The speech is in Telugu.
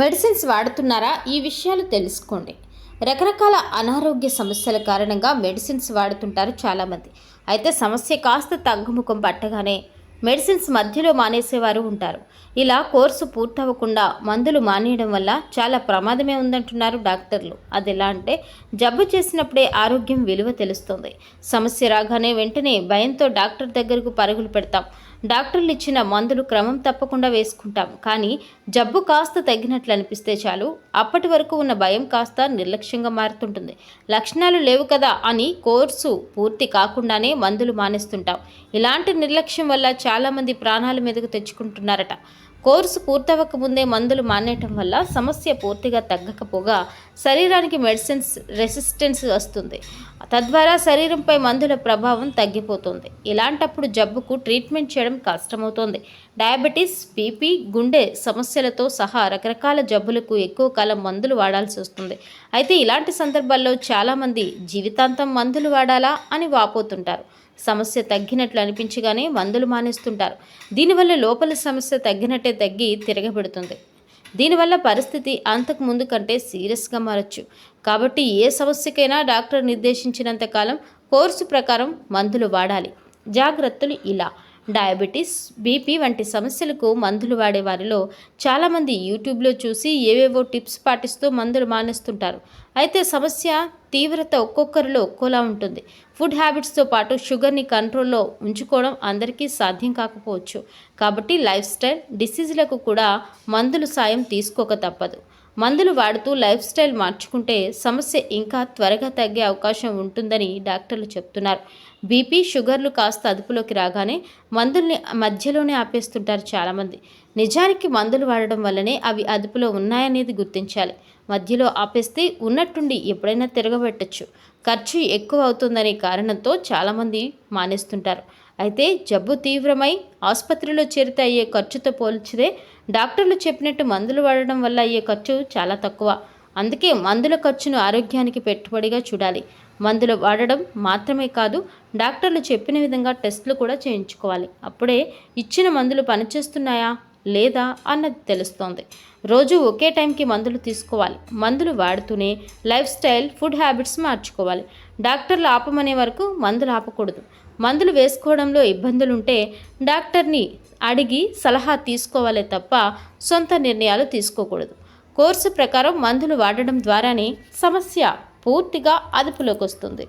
మెడిసిన్స్ వాడుతున్నారా? ఈ విషయాలు తెలుసుకోండి. రకరకాల అనారోగ్య సమస్యల కారణంగా మెడిసిన్స్ వాడుతుంటారు చాలామంది. అయితే సమస్య కాస్త తగ్గుముఖం పట్టగానే మెడిసిన్స్ మధ్యలో మానేసేవారు ఉంటారు. ఇలా కోర్సు పూర్తవ్వకుండా మందులు మానేయడం వల్ల చాలా ప్రమాదమే ఉందంటున్నారు డాక్టర్లు. అది ఎలా అంటే జబ్బు చేసినప్పుడే ఆరోగ్యం విలువ తెలుస్తుంది. సమస్య రాగానే వెంటనే భయంతో డాక్టర్ దగ్గరకు పరుగులు పెడతాం. డాక్టర్లు ఇచ్చిన మందులు క్రమం తప్పకుండా వేసుకుంటాం. కానీ జబ్బు కాస్త తగ్గినట్లు అనిపిస్తే చాలు. అప్పటి వరకు ఉన్న భయం కాస్త నిర్లక్ష్యంగా మారుతుంటుంది. లక్షణాలు లేవు కదా అని కోర్సు పూర్తి కాకుండానే మందులు మానేస్తుంటాం. ఇలాంటి నిర్లక్ష్యం వల్ల చాలామంది ప్రాణాల మీదకు తెచ్చుకుంటున్నారట. కోర్సు పూర్తవక ముందే మందులు మానేయటం వల్ల సమస్య పూర్తిగా తగ్గకపోగా శరీరానికి మెడిసిన్స్ రెసిస్టెన్స్ వస్తుంది. తద్వారా శరీరంపై మందుల ప్రభావం తగ్గిపోతుంది. ఇలాంటప్పుడు జబ్బుకు ట్రీట్మెంట్ చేయడం కష్టమవుతుంది. డయాబెటీస్ బీపీ గుండె సమస్యలతో సహా రకరకాల జబ్బులకు ఎక్కువ కాలం మందులు వాడాల్సి వస్తుంది. అయితే ఇలాంటి సందర్భాల్లో చాలామంది జీవితాంతం మందులు వాడాలా అని వాపోతుంటారు. సమస్య తగ్గినట్లు అనిపించగానే మందులు మానేస్తుంటారు. దీనివల్ల లోపల సమస్య తగ్గినట్టే తగ్గి తిరగబెడుతుంది. దీనివల్ల పరిస్థితి అంతకు ముందు కంటే సీరియస్గా మారచ్చు. కాబట్టి ఏ సమస్యకైనా డాక్టర్ నిర్దేశించినంత కాలం కోర్సు ప్రకారం మందులు వాడాలి. జాగ్రత్తలు ఇలా. డయాబెటీస్ బీపీ వంటి సమస్యలకు మందులు వాడే వారిలో చాలామంది యూట్యూబ్లో చూసి ఏవేవో టిప్స్ పాటిస్తూ మందులు మానేస్తుంటారు. అయితే సమస్య తీవ్రత ఒక్కొక్కరిలో ఒక్కోలా ఉంటుంది. ఫుడ్ హ్యాబిట్స్తో పాటు షుగర్ని కంట్రోల్లో ఉంచుకోవడం అందరికీ సాధ్యం కాకపోవచ్చు. కాబట్టి లైఫ్ స్టైల్ డిసీజులకు కూడా మందులు సాయం తీసుకోక తప్పదు. మందులు వాడుతూ లైఫ్ స్టైల్ మార్చుకుంటే సమస్య ఇంకా త్వరగా తగ్గే అవకాశం ఉంటుందని డాక్టర్లు చెప్తున్నారు. బీపీ షుగర్లు కాస్త అదుపులోకి రాగానే మందుల్ని మధ్యలోనే ఆపేస్తుంటారు చాలామంది. నిజానికి మందులు వాడడం వల్లనే అవి అదుపులో ఉన్నాయనేది గుర్తించాలి. మధ్యలో ఆపేస్తే ఉన్నట్టుండి ఎప్పుడైనా తిరగబెట్టచ్చు. ఖర్చు ఎక్కువ అవుతుందనే కారణంతో చాలామంది మానేస్తుంటారు. అయితే జబ్బు తీవ్రమై ఆసుపత్రిలో చేరితే అయ్యే ఖర్చుతో పోల్చితే డాక్టర్లు చెప్పినట్టు మందులు వాడడం వల్ల అయ్యే ఖర్చు చాలా తక్కువ. అందుకే మందుల ఖర్చును ఆరోగ్యానికి పెట్టుబడిగా చూడాలి. మందులు వాడడం మాత్రమే కాదు డాక్టర్లు చెప్పిన విధంగా టెస్టులు కూడా చేయించుకోవాలి. అప్పుడే ఇచ్చిన మందులు పనిచేస్తున్నాయా? లేదా అన్నది తెలుస్తోంది. రోజు ఒకే టైంకి మందులు తీసుకోవాలి. మందులు వాడుతూనే లైఫ్ స్టైల్ ఫుడ్ హ్యాబిట్స్ మార్చుకోవాలి. డాక్టర్లు ఆపమనే వరకు మందులు ఆపకూడదు. మందులు వేసుకోవడంలో ఇబ్బందులుంటే డాక్టర్ని అడిగి సలహా తీసుకోవాలే తప్ప సొంత నిర్ణయాలు తీసుకోకూడదు. కోర్సు ప్రకారం మందులు వాడడం ద్వారానే సమస్య పూర్తిగా అదుపులోకి వస్తుంది